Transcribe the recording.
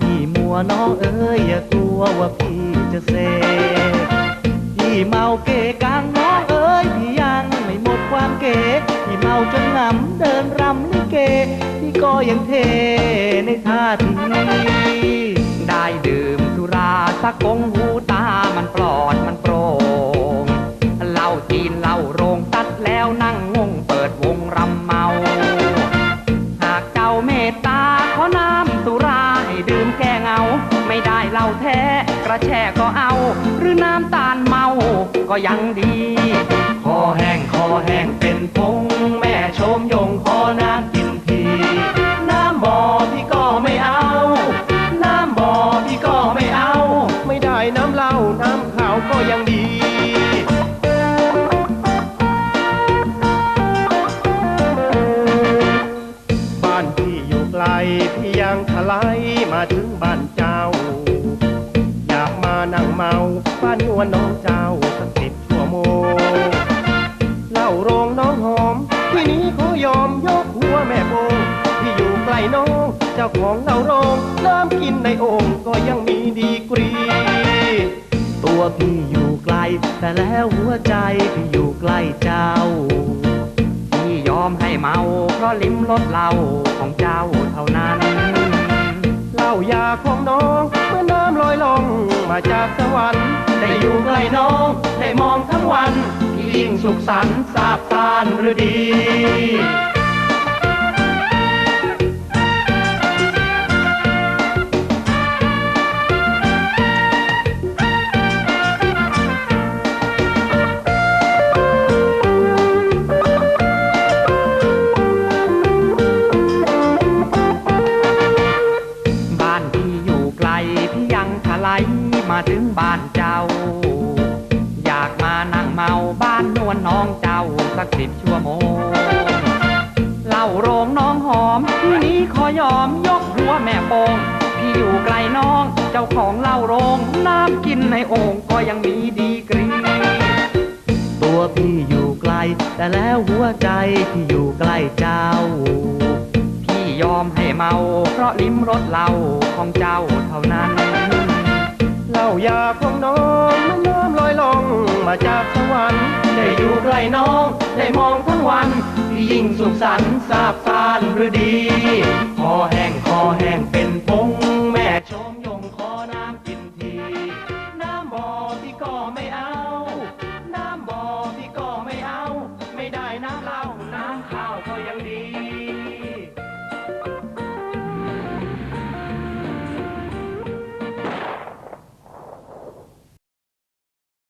พี่มัวน้องเอ้ยอย่ากลัวว่าพี่จะเซพี่เมาเกกลางน้องเอ้ยพี่ยังไม่หมดความเก๋พี่เมาจนหนำเดินรำลิเกพี่ก็ยังเทในท่าทีได้ดื่มสุราสักกงหัว ล้าแท้กระแช่ก็เอา หรือน้ำตาลเมาก็ยังดี คอแห้งคอแห้งเป็นพงแม่ชมยงขอน้ำกินที น้ำบ่อพี่ก็ไม่เอา น้ำบ่อพี่ก็ไม่เอา ไม่ได้น้ำเหล้าน้ำขาวก็ยังดีบ้านพี่อยู่ไกลพี่ยังทลายมาถึงบ้านเจ้า เมาบ้านนวลน้องเจ้าสักสิบชั่วโมงเล้าโรงน้องหอม ที่นี้ขอยอมยกหัวแม่โบงที่อยู่ไกลน้องเจ้าของเล้าโรงน้ำกินในโอ่งก็ยังมีดีกรี ตัวพี่อยู่ไกล แต่แล้วหัวใจพี่อยู่ใกล้เจ้าพี่ยอมให้เมา เพราะลิ้มรสเหล้าของเจ้าเท่านั้นเหล้ายาของน้อง อน้ำลอยลงมาจากสวรรค์ได้อยู่ใกล้น้อง ได้มองทั้งวันพี่ยิ่งสุขสันต์สาบสานหรือดี ยังทลายมาถึงบ้านเจ้า อยากมานั่งเมาบ้านนวลน้องเจ้าสักสิบชั่วโมงเล่าโรงน้องหอมที่นี้ขอยอมยกหัวแม่โปงพี่อยู่ไกลน้องเจ้าของเล่าโรงน้ำกินในโอ่งก็ยังมีดีกรีตัวพี่อยู่ไกล แต่แล้วหัวใจพี่อยู่ใกล้เจ้า พี่ยอมให้เมา เพราะลิ้มรสเหล้าของเจ้าเท่านั้น ข้ายาของน้องเมื่อน้ำลอยลงมาจากสวรรค์ได้อยู่ใกล้น้องได้มองทั้งวัน ยิ่งสุขสันต์ซาบสานหรือดี พอแห้งคอแ